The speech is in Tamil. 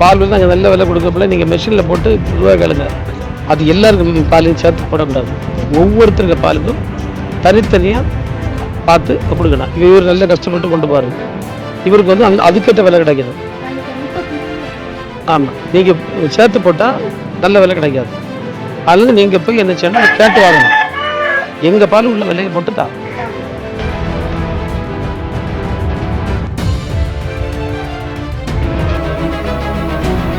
பால் வந்து நாங்கள் நல்ல விலை கொடுக்கப்பல நீங்கள் மெஷினில் போட்டு ரூபா கேளுங்க. அது எல்லாருக்கும் பாலையும் சேர்த்து போடக்கூடாது. ஒவ்வொருத்தருக்க பாலுக்கும் தனித்தனியாக பார்த்து கொடுக்கணும். இவர் நல்ல கஷ்டப்பட்டு கொண்டு பாருங்க இவருக்கு வந்து அங்கே அதுக்கேற்ற விலை கிடைக்கிது. ஆமாம் நீங்கள் சேர்த்து போட்டால் நல்ல விலை கிடைக்காது. அதனால நீங்கள் போய் என்ன செய்யணும் கேட்டு வாங்கணும். எங்கள் பால் உள்ள விலையை போட்டு தான்